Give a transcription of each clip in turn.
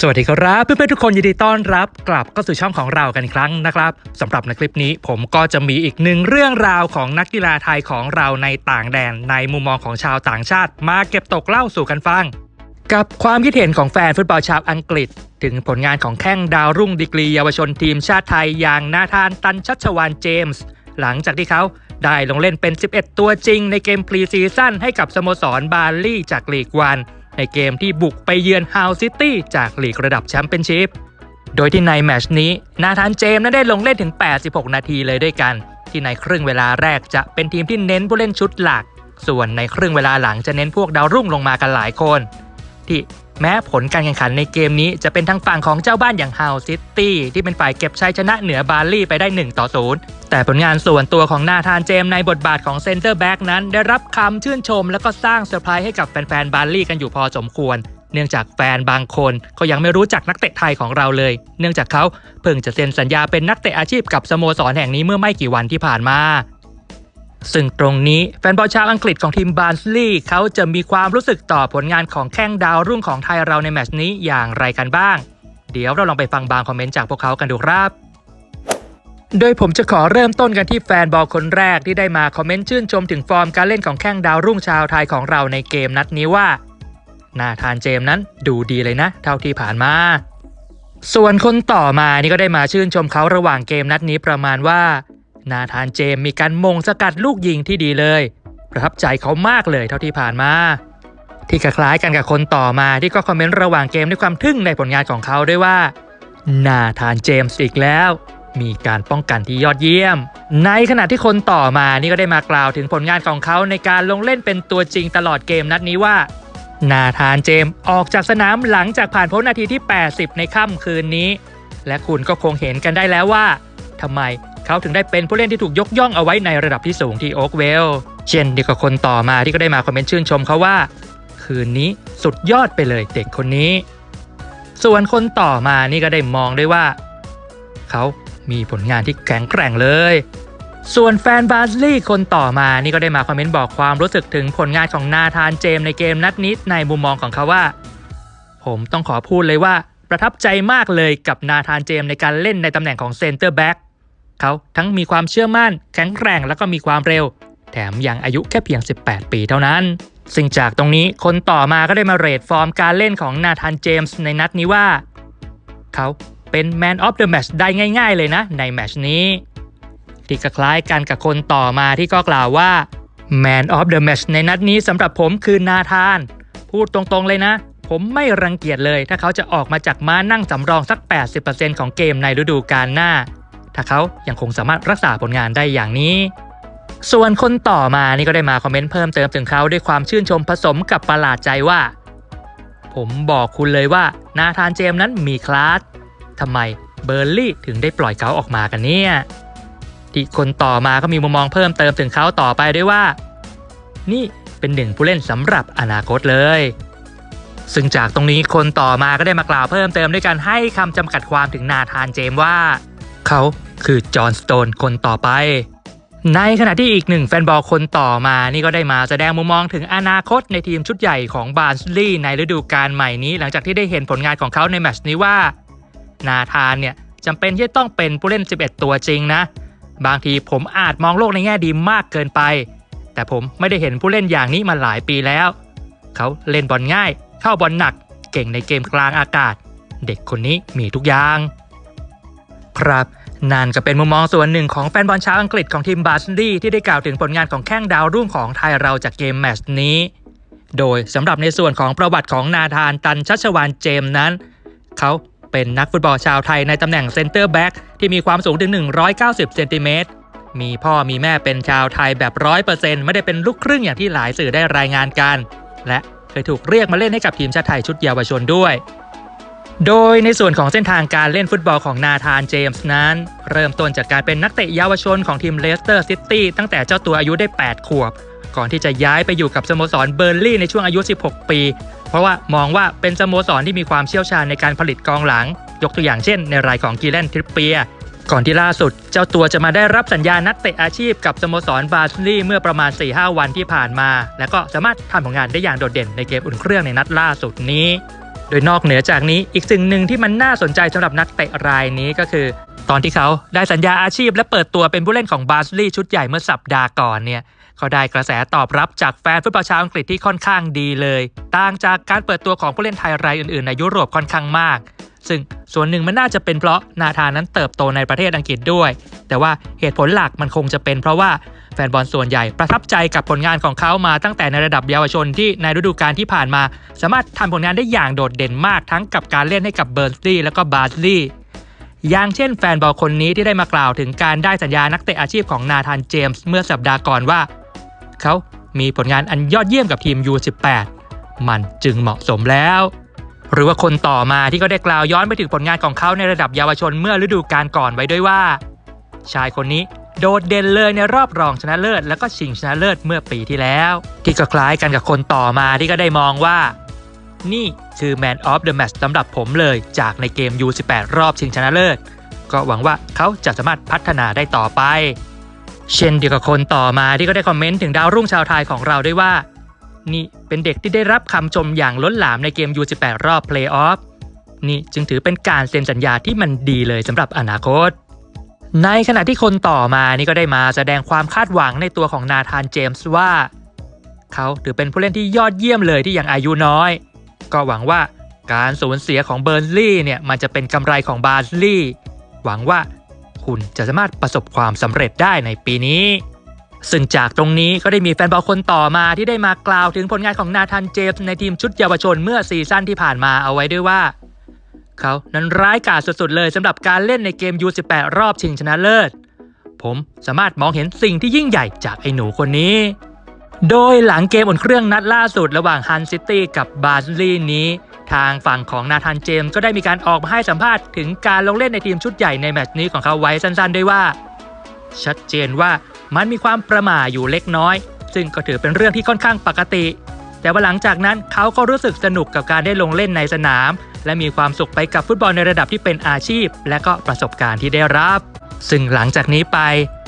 สวัสดีครับเพื่อนๆทุกคนยินดีต้อนรับกลับก็สู่ช่องของเรากันอีกครั้งนะครับสำหรับในคลิปนี้ผมก็จะมีอีกหนึ่งเรื่องราวของนักกีฬาไทยของเราในต่างแดน ในมุมมองของชาวต่างชาติ มาเก็บตกเล่าสู่กันฟัง กับความคิดเห็นของแฟนฟุตบอลชาวอังกฤษ ถึงผลงานของแข้งดาวรุ่งดีกรีเยาวชนทีมชาติไทยอย่างนาธานตันชัชวานเจมส์หลังจากที่เขาได้ลงเล่นเป็น 11 ตัวจริงในเกมพรีซีซั่นให้กับสโมสรบาร์ลี่จากลีกวัน ในเกมที่บุกไปเยือนฮาวซิตี้จากลีกระดับแชมเปี้ยนชิพ โดยที่ในแมชนี้ นาธานเจมส์นั้นได้ลงเล่นถึง 86 นาทีเลยด้วยกัน ที่ในครึ่งเวลาแรกจะเป็นทีมที่เน้นผู้เล่นชุดหลัก ส่วนในครึ่งเวลาหลังจะเน้นพวกดาวรุ่งลงมากันหลายคน ที่ แม้ผลการแข่งขันในเกมนี้จะเป็นทางฝั่งของเจ้าบ้านอย่างฮาวซิตี้ที่เป็นฝ่ายเก็บชัยชนะเหนือบาร์ลี่ไปได้ 1 ต่อ 0 แต่ผลงานส่วนตัวของนาธานเจมส์ในบทบาทของเซนเตอร์แบ็กนั้น ได้รับคำชื่นชม แล้วก็สร้างเซอร์ไพรส์ให้กับแฟนๆบาร์ลี่กันอยู่พอสมควร เนื่องจากแฟนบางคนก็ยังไม่รู้จักนักเตะไทยของเราเลย เนื่องจากเขาเพิ่งจะเซ็นสัญญาเป็นนักเตะอาชีพกับสโมสรแห่งนี้เมื่อไม่กี่วันที่ผ่านมา ซึ่งตรงนี้แฟนบอลชาวอังกฤษของทีมบาร์นสลีย์เขาจะมีความรู้สึกต่อผลงานของแข้งดาวรุ่งของไทยเราในแมตช์นี้อย่างไรกันบ้าง เดี๋ยวเราลองไปฟังบางคอมเมนต์จากพวกเขากันดูครับโดยผมจะขอเริ่มต้นกันที่แฟนบอลคนแรกที่ได้มาคอมเมนต์ชื่นชมถึงฟอร์มการเล่นของแข้งดาวรุ่งชาวไทยของเราในเกมนัดนี้ว่านาธานเจมนั้นดูดีเลยนะ เท่าที่ผ่านมา ส่วนคนต่อมานี่ก็ได้มาชื่นชมเขาระหว่างเกมนัดนี้ประมาณว่า นาธานเจมส์มีการมงสกัดลูกยิงที่ดีเลย ประทับใจเขามากเลยเท่าที่ผ่านมา ที่คล้ายกันกับคนต่อมาที่ก็คอมเมนต์ระหว่างเกมด้วยความทึ่งในผลงานของเขาด้วยว่า นาธานเจมส์อีกแล้ว มีการป้องกันที่ยอดเยี่ยม ในขณะที่คนต่อมานี่ก็ได้มากล่าวถึงผลงานของเขาในการลงเล่นเป็นตัวจริงตลอดเกมนัดนี้ว่านาธานเจมส์ออกจากสนามหลังจากผ่านพ้นนาทีที่ 80 ในค่ำคืนนี้ และคุณก็คงเห็นกันได้แล้วว่าทำไม เขาถึงได้เป็นผู้เล่นที่ถูกยกย่องเอาไว้ในระดับที่สูงที่โอ๊กเวลเช่นเดียวกับคนต่อมาที่ก็ได้มาคอมเมนต์ชื่นชมเขาว่า คืนนี้สุดยอดไปเลยเด็กคนนี้ ส่วนคนต่อมานี่ก็ได้มองด้วยว่า เขามีผลงานที่แข็งแกร่งเลย ส่วนแฟนบาสลี่คนต่อมานี่ก็ได้มาคอมเมนต์บอกความรู้สึกถึงผลงานของนาธานเจมในเกมนัดนี้ในมุมมองของเขาว่า ผมต้องขอพูดเลยว่าประทับใจมากเลยกับนาธานเจมในการเล่นในตำแหน่งของเซนเตอร์แบ็ก เขาทั้งมีความเชื่อมั่น แข็งแกร่งแล้วก็มีความเร็ว แถมยังอายุแค่เพียง 18 ปีเท่านั้น ซึ่งจากตรงนี้คนต่อมาก็ได้มาเรทฟอร์มการเล่นของนาธานเจมส์ในนัดนี้ว่า เขาเป็น Man of the Match ได้ง่าย ๆ เลยนะ ในแมชนี้ที่คล้ายกันกับคนต่อมาที่ก็กล่าวว่า Man of the Match ในนัดนี้สำหรับผมคือนาธาน พูดตรงๆเลยนะ ผมไม่รังเกียจเลย ถ้าเขาจะออกมาจากม้านั่งสำรองสัก 80%ของเกมในฤดูกาลหน้า ถ้าเขายังคงสามารถรักษาผลงานได้อย่างนี้ ส่วนคนต่อมานี่ก็ได้มาคอมเมนต์เพิ่มเติมถึงเขาด้วยความชื่นชมผสมกับประหลาดใจว่า ผมบอกคุณเลยว่านาธานเจมส์นั้นมีคลาสทำไมเบอร์ลี่ถึงได้ปล่อยเขาออกมากันเนี่ยที่คนต่อมาก็มีมุมมองเพิ่มเติมถึงเขาต่อไปด้วยว่า นี่เป็นหนึ่งผู้เล่นสำหรับอนาคตเลย ซึ่งจากตรงนี้คนต่อมาก็ได้มากล่าวเพิ่มเติมด้วยการให้คำจำกัดความถึงนาธานเจมส์ว่า เขาคือจอห์นสโตนคนต่อไป ในขณะที่อีกหนึ่งแฟนบอลคนต่อมานี่ก็ได้มาแสดงมุมมองถึงอนาคตในทีมชุดใหญ่ของบาร์นสลีย์ในฤดูกาลใหม่นี้ หลังจากที่ได้เห็นผลงานของเขาในแมตช์นี้ว่า นาธานเนี่ยจำเป็นที่ต้องเป็นผู้เล่น 11 ตัวจริงนะ บางทีผมอาจมองโลกในแง่ดีมากเกินไป แต่ผมไม่ได้เห็นผู้เล่นอย่างนี้มาหลายปีแล้ว เขาเล่นบอลง่าย เข้าบอลหนัก เก่งในเกมกลางอากาศ เด็กคนนี้มีทุกอย่าง ครับนั่นก็เป็นมุมมองส่วนหนึ่งของแฟนบอลชาวอังกฤษของทีมบาร์ซลีที่ได้กล่าวถึงผลงานของแข้งดาวรุ่งของไทยเราจากเกมแมตช์นี้ โดยสำหรับในส่วนของประวัติของนาธานตันชัชวานเจมส์นั้น เขาเป็นนักฟุตบอลชาวไทยในตำแหน่งเซนเตอร์แบ็กที่มีความสูงถึง 190 เซนติเมตร มีพ่อมีแม่เป็นชาวไทยแบบร้อยเปอร์เซ็นต์ไม่ได้เป็นลูกครึ่งอย่างที่หลายสื่อได้รายงานกัน และเคยถูกเรียกมาเล่นให้กับทีมชาติไทยชุดเยาวชนด้วย โดยในส่วนของเส้นทางการเล่นฟุตบอลของนาธานเจมส์นั้น เริ่มต้นจากการเป็นนักเตะเยาวชนของทีมเลสเตอร์ซิตี้ตั้งแต่เจ้าตัวอายุได้ 8 ขวบ ก่อนที่จะย้ายไปอยู่กับสโมสรเบอร์ลี่ในช่วงอายุ 16 ปี เพราะว่ามองว่าเป็นสโมสรที่มีความเชี่ยวชาญในการผลิตกองหลัง ยกตัวอย่างเช่น ในรายของกีแลนทริปเปียก่อนที่ล่าสุด เจ้าตัวจะมาได้รับสัญญานักเตะอาชีพกับสโมสรบาร์ซลีย์เมื่อประมาณ 4-5 วันที่ผ่านมา และก็สามารถทำผลงานได้อย่างโดดเด่นในเกมอุ่นเครื่องในนัดล่าสุดนี้ โดยนอกเหนือจากนี้อีกสิ่งหนึ่งที่มันน่าสนใจสำหรับนักเตะรายนี้ก็คือ ตอนที่เขาได้สัญญาอาชีพและเปิดตัวเป็นผู้เล่นของบาร์สลีย์ชุดใหญ่เมื่อสัปดาห์ก่อนเนี่ยเขาได้กระแสตอบรับจากแฟนฟุตบอลชาวอังกฤษที่ค่อนข้างดีเลย ต่างจากการเปิดตัวของผู้เล่นไทยรายอื่นๆ ในยุโรปค่อนข้างมาก ซึ่งส่วนหนึ่งมันน่าจะเป็นเพราะนาธานนั้นเติบโตในประเทศอังกฤษด้วย แต่ว่าเหตุผลหลักมันคงจะเป็นเพราะว่าแฟนบอลส่วนใหญ่ประทับใจกับผลงานของเขามาตั้งแต่ในระดับเยาวชนที่ในฤดูกาลที่ผ่านมา สามารถทำผลงานได้อย่างโดดเด่นมากทั้งกับการเล่นให้กับเบิร์นสลีย์และก็บาร์สลีย์อย่างเช่นแฟนบอลคนนี้ที่ได้มากล่าวถึงการได้สัญญานักเตะอาชีพของนาธานเจมส์เมื่อสัปดาห์ก่อนว่า เขามีผลงานอันยอดเยี่ยมกับทีม U18 มันจึงเหมาะสมแล้ว หรือว่าคนต่อมาที่ก็ได้กล่าวย้อนไปถึงผลงานของเขาในระดับเยาวชนเมื่อฤดูกาลก่อนไว้ด้วยว่า ชายคนนี้โดดเด่นเลยในรอบรองชนะเลิศ แล้วก็ชิงชนะเลิศเมื่อปีที่แล้ว ที่ก็คล้ายกันกับคนต่อมาที่ก็ได้มองว่า นี่คือ Man of the Match สำหรับผมเลยจากในเกม U18 รอบชิงชนะเลิศ ก็หวังว่าเขาจะสามารถพัฒนาได้ต่อไป เช่นเดียวกับคนต่อมาที่ก็ได้คอมเมนต์ถึงดาวรุ่งชาวไทยของเราด้วยว่า นี่เป็นเด็กที่ได้รับคำชมอย่างล้นหลามในเกม U18 รอบเพลย์ออฟนี่จึงถือเป็นการเซ็นสัญญาที่มันดีเลยสำหรับอนาคต ในขณะที่คนต่อมานี่ก็ได้มาแสดงความคาดหวังในตัวของนาธานเจมส์ว่า เขาถือเป็นผู้เล่นที่ยอดเยี่ยมเลยที่ยังอายุน้อย ก็หวังว่าการสูญเสียของเบิร์นลีย์เนี่ยมันจะเป็นกำไรของบาร์สลีย์หวังว่าคุณจะสามารถประสบความสำเร็จได้ในปีนี้ ซึ่งจากตรงนี้ก็ได้มีแฟนบอลคนต่อมาที่ได้มากล่าวถึงผลงานของนาธานเจมส์ในทีมชุดเยาวชนเมื่อซีซั่นที่ผ่านมาเอาไว้ด้วยว่า เขานั้นร้ายกาจสุดๆเลยสำหรับการเล่นในเกม U18 รอบชิงชนะเลิศ ผมสามารถมองเห็นสิ่งที่ยิ่งใหญ่จากไอ้หนูคนนี้ โดยหลังเกมอุ่นเครื่องนัดล่าสุดระหว่างฮันซิตี้กับบาร์ลีนี้ ทางฝั่งของนาธานเจมส์ก็ได้มีการออกมาให้สัมภาษณ์ถึงการลงเล่นในทีมชุดใหญ่ในแมตช์นี้ของเขาไว้สั้นๆ ด้วยว่า ชัดเจนว่า มันมีความประหม่าอยู่เล็กน้อย ซึ่งก็ถือเป็นเรื่องที่ค่อนข้างปกติ แต่ว่าหลังจากนั้นเขาก็รู้สึกสนุกกับการได้ลงเล่นในสนาม และมีความสุขไปกับฟุตบอลในระดับที่เป็นอาชีพ และก็ประสบการณ์ที่ได้รับ ซึ่งหลังจากนี้ไป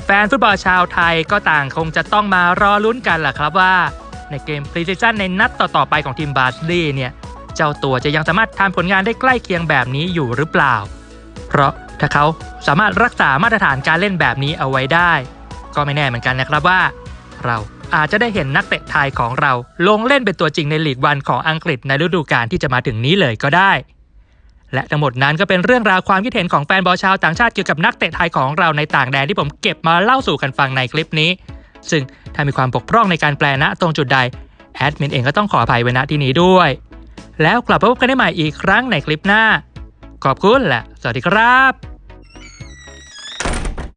แฟนฟุตบอลชาวไทยก็ต่างคงจะต้องมารอลุ้นกันล่ะครับว่า ในเกมพรีซีซั่นในนัดต่อๆไปของทีมบาร์สลีเนี่ยเจ้าตัวจะยังสามารถทำผลงานได้ใกล้เคียงแบบนี้อยู่หรือเปล่า เพราะถ้าเขาสามารถรักษามาตรฐานการเล่นแบบนี้เอาไว้ได้ ก็ไม่แน่เหมือนกันนะครับว่า เราอาจจะได้เห็นนักเตะไทยของเราลงเล่นเป็นตัวจริงในลีกวันของอังกฤษในฤดูกาลที่จะมาถึงนี้เลยก็ได้ และทั้งหมดนั้นก็เป็นเรื่องราวความคิดเห็นของแฟนบอลชาวต่างชาติเกี่ยวกับนักเตะไทยของเราในต่างแดนที่ผมเก็บมาเล่าสู่กันฟังในคลิปนี้ ซึ่งถ้ามีความบกพร่องในการแปลณตรงจุดใดแอดมินเองก็ต้องขออภัยไว้ณที่นี้ด้วย แล้วกลับมาพบกันได้ใหม่อีกครั้งในคลิปหน้า ขอบคุณและสวัสดีครับ